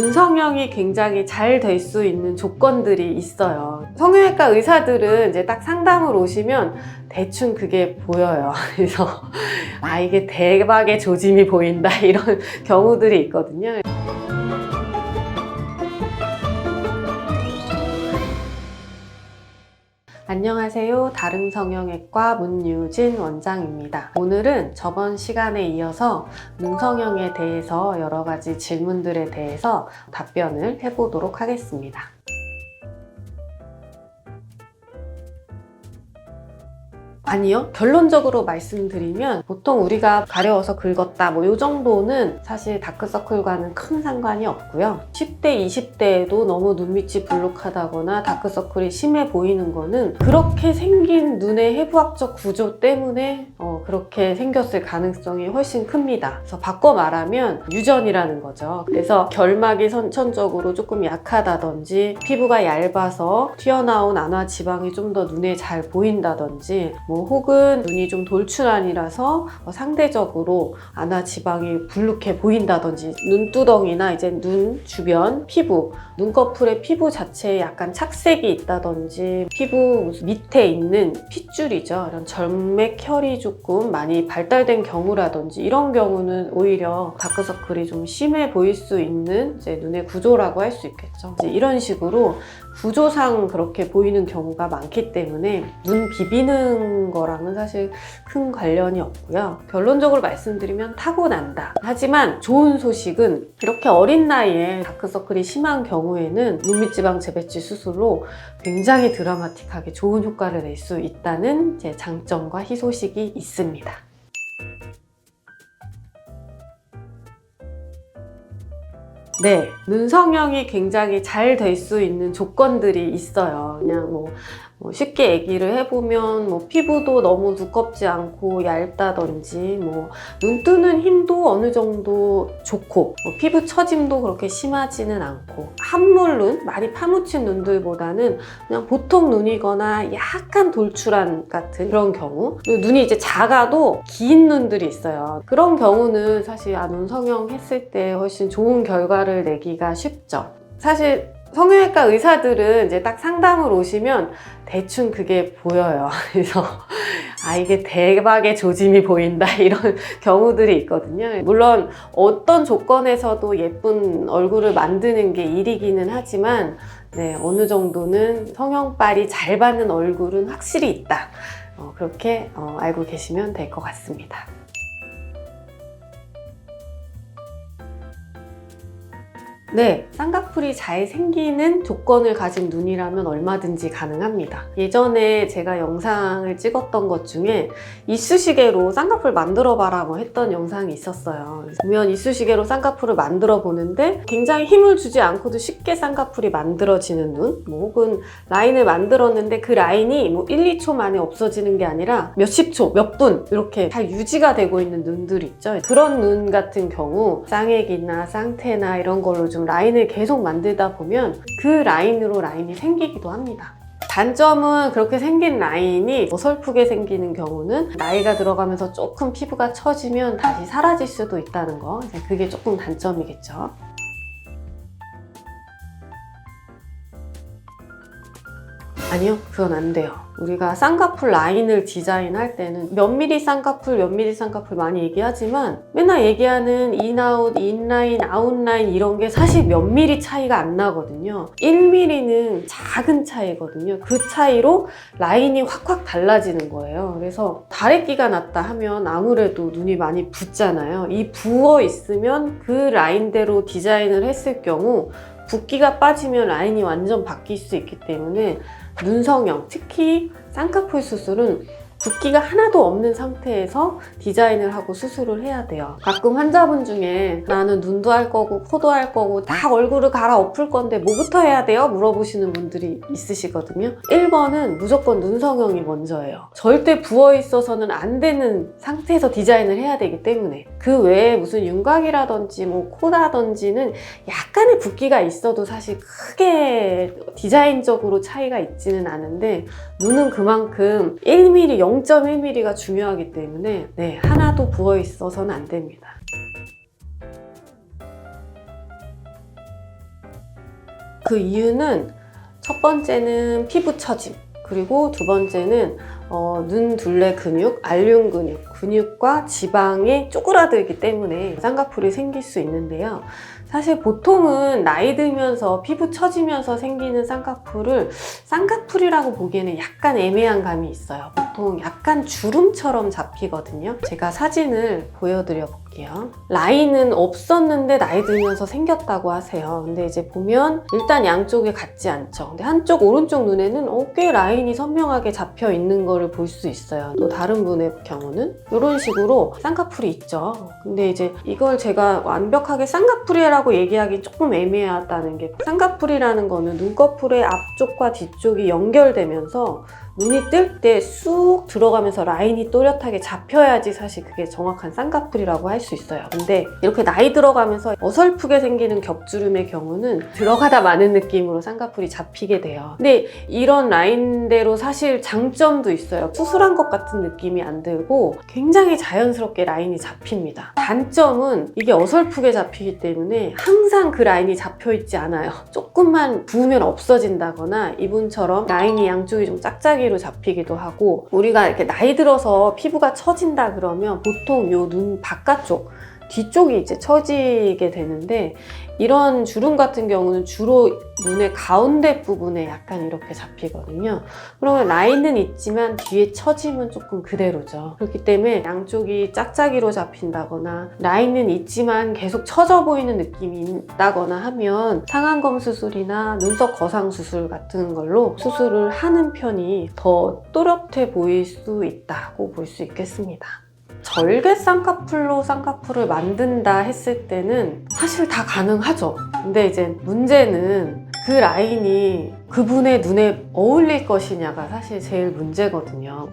눈 성형이 굉장히 잘 될 수 있는 조건들이 있어요. 성형외과 의사들은 이제 딱 상담을 오시면 대충 그게 보여요. 그래서 아 이게 대박의 조짐이 보인다 이런 경우들이 있거든요. 안녕하세요. 다름 성형외과 문유진 원장입니다. 오늘은 저번 시간에 이어서 눈 성형에 대해서 여러 가지 질문들에 대해서 답변을 해보도록 하겠습니다. 아니요. 결론적으로 말씀드리면 보통 우리가 가려워서 긁었다 뭐 이 정도는 사실 다크서클과는 큰 상관이 없고요. 10대, 20대에도 너무 눈밑이 불룩하다거나 다크서클이 심해 보이는 거는 그렇게 생긴 눈의 해부학적 구조 때문에 어, 그렇게 생겼을 가능성이 훨씬 큽니다. 그래서 바꿔 말하면 유전이라는 거죠. 그래서 결막이 선천적으로 조금 약하다든지 피부가 얇아서 튀어나온 안화 지방이 좀 더 눈에 잘 보인다든지 뭐 혹은 눈이 좀 돌출안이라서 어, 상대적으로 안화 지방이 불룩해 보인다든지 눈두덩이나 이제 눈 주변 피부 눈꺼풀의 피부 자체에 약간 착색이 있다든지 피부 밑에 있는 핏줄이죠. 이런 절맥혈이 조금 많이 발달된 경우라든지 이런 경우는 오히려 다크서클이 좀 심해 보일 수 있는 이제 눈의 구조라고 할 수 있겠죠. 이런 식으로 구조상 그렇게 보이는 경우가 많기 때문에 눈 비비는 거랑은 사실 큰 관련이 없고요. 결론적으로 말씀드리면 타고난다. 하지만 좋은 소식은 이렇게 어린 나이에 다크서클이 심한 경우에는 눈밑지방 재배치 수술로 굉장히 드라마틱하게 좋은 효과를 낼 수 있다는 제 장점과 희소식이 있습니다. 네, 눈 성형이 굉장히 잘 될 수 있는 조건들이 있어요. 그냥 뭐, 뭐 쉽게 얘기를 해보면 뭐 피부도 너무 두껍지 않고 얇다든지 뭐 눈 뜨는 힘도 어느 정도 좋고 뭐 피부 처짐도 그렇게 심하지는 않고 한물 눈 많이 파묻힌 눈들보다는 그냥 보통 눈이거나 약간 돌출한 같은 그런 경우 눈이 이제 작아도 긴 눈들이 있어요. 그런 경우는 사실 아, 눈 성형 했을 때 훨씬 좋은 결과를 내기가 쉽죠. 사실 성형외과 의사들은 이제 딱 상담을 오시면 대충 그게 보여요. 그래서 아 이게 대박의 조짐이 보인다 이런 경우들이 있거든요. 물론 어떤 조건에서도 예쁜 얼굴을 만드는 게 일이기는 하지만 네, 어느 정도는 성형빨이 잘 받는 얼굴은 확실히 있다. 어, 그렇게 어, 알고 계시면 될 것 같습니다. 네, 쌍꺼풀이 잘 생기는 조건을 가진 눈이라면 얼마든지 가능합니다. 예전에 제가 영상을 찍었던 것 중에 이쑤시개로 쌍꺼풀 만들어봐라 뭐 했던 영상이 있었어요. 보면 이쑤시개로 쌍꺼풀을 만들어 보는데 굉장히 힘을 주지 않고도 쉽게 쌍꺼풀이 만들어지는 눈, 뭐 혹은 라인을 만들었는데 그 라인이 뭐 1, 2초 만에 없어지는 게 아니라 몇십 초, 몇 분 이렇게 잘 유지가 되고 있는 눈들이 있죠. 그런 눈 같은 경우 쌍액이나 쌍태나 이런 걸로 좀 라인을 계속 만들다 보면 그 라인으로 라인이 생기기도 합니다. 단점은 그렇게 생긴 라인이 어설프게 생기는 경우는 나이가 들어가면서 조금 피부가 처지면 다시 사라질 수도 있다는 거. 그게 조금 단점이겠죠. 아니요, 그건 안 돼요. 우리가 쌍꺼풀 라인을 디자인할 때는 몇 미리 쌍꺼풀, 몇 미리 쌍꺼풀 많이 얘기하지만 맨날 얘기하는 인아웃, 인라인, 아웃라인 이런 게 사실 몇 미리 차이가 안 나거든요. 1미리는 작은 차이거든요. 그 차이로 라인이 확확 달라지는 거예요. 그래서 다래끼가 났다 하면 아무래도 눈이 많이 붓잖아요. 이 부어 있으면 그 라인대로 디자인을 했을 경우 붓기가 빠지면 라인이 완전 바뀔 수 있기 때문에 눈성형, 특히 쌍꺼풀 수술은 붓기가 하나도 없는 상태에서 디자인을 하고 수술을 해야 돼요. 가끔 환자분 중에 나는 눈도 할 거고 코도 할 거고 다 얼굴을 갈아엎을 건데 뭐부터 해야 돼요? 물어보시는 분들이 있으시거든요. 1번은 무조건 눈 성형이 먼저예요. 절대 부어 있어서는 안 되는 상태에서 디자인을 해야 되기 때문에 그 외에 무슨 윤곽이라든지 뭐 코라든지는 약 간의 붓기가 있어도 사실 크게 디자인적으로 차이가 있지는 않은데 눈은 그만큼 1mm, 0.1mm가 중요하기 때문에 네, 하나도 부어 있어서는 안 됩니다. 그 이유는 첫 번째는 피부 처짐, 그리고 두 번째는 어, 눈 둘레 근육, 알륜 근육, 근육과 지방이 쪼그라들기 때문에 쌍꺼풀이 생길 수 있는데요. 사실 보통은 나이 들면서 피부 처지면서 생기는 쌍꺼풀을 쌍꺼풀이라고 보기에는 약간 애매한 감이 있어요. 보통 약간 주름처럼 잡히거든요. 제가 사진을 보여드려 볼게요. 라인은 없었는데 나이 들면서 생겼다고 하세요. 근데 이제 보면 일단 양쪽에 같지 않죠. 근데 한쪽 오른쪽 눈에는 어, 꽤 라인이 선명하게 잡혀 있는 거를 볼 수 있어요. 또 다른 분의 경우는 이런 식으로 쌍꺼풀이 있죠. 근데 이제 이걸 제가 완벽하게 쌍꺼풀이라고 얘기하기 조금 애매하다는 게 쌍꺼풀이라는 거는 눈꺼풀의 앞쪽과 뒤쪽이 연결되면서 눈이 뜰 때 쑥 들어가면서 라인이 또렷하게 잡혀야지 사실 그게 정확한 쌍꺼풀이라고 할 수 있어요. 근데 이렇게 나이 들어가면서 어설프게 생기는 겹주름의 경우는 들어가다 마는 느낌으로 쌍꺼풀이 잡히게 돼요. 근데 이런 라인대로 사실 장점도 있어요. 수술한 것 같은 느낌이 안 들고 굉장히 자연스럽게 라인이 잡힙니다. 단점은 이게 어설프게 잡히기 때문에 항상 그 라인이 잡혀 있지 않아요. 조금만 부으면 없어진다거나 이분처럼 라인이 양쪽이 좀 짝짝이 로 잡히기도 하고 우리가 이렇게 나이 들어서 피부가 처진다 그러면 보통 요 눈 바깥쪽 뒤쪽이 이제 처지게 되는데 이런 주름 같은 경우는 주로 눈의 가운데 부분에 약간 이렇게 잡히거든요. 그러면 라인은 있지만 뒤에 처짐은 조금 그대로죠. 그렇기 때문에 양쪽이 짝짝이로 잡힌다거나 라인은 있지만 계속 처져 보이는 느낌이 있다거나 하면 상안검 수술이나 눈썹 거상 수술 같은 걸로 수술을 하는 편이 더 또렷해 보일 수 있다고 볼 수 있겠습니다. 절개 쌍꺼풀로 쌍꺼풀을 만든다 했을 때는 사실 다 가능하죠. 근데 이제 문제는 그 라인이 그분의 눈에 어울릴 것이냐가 사실 제일 문제거든요.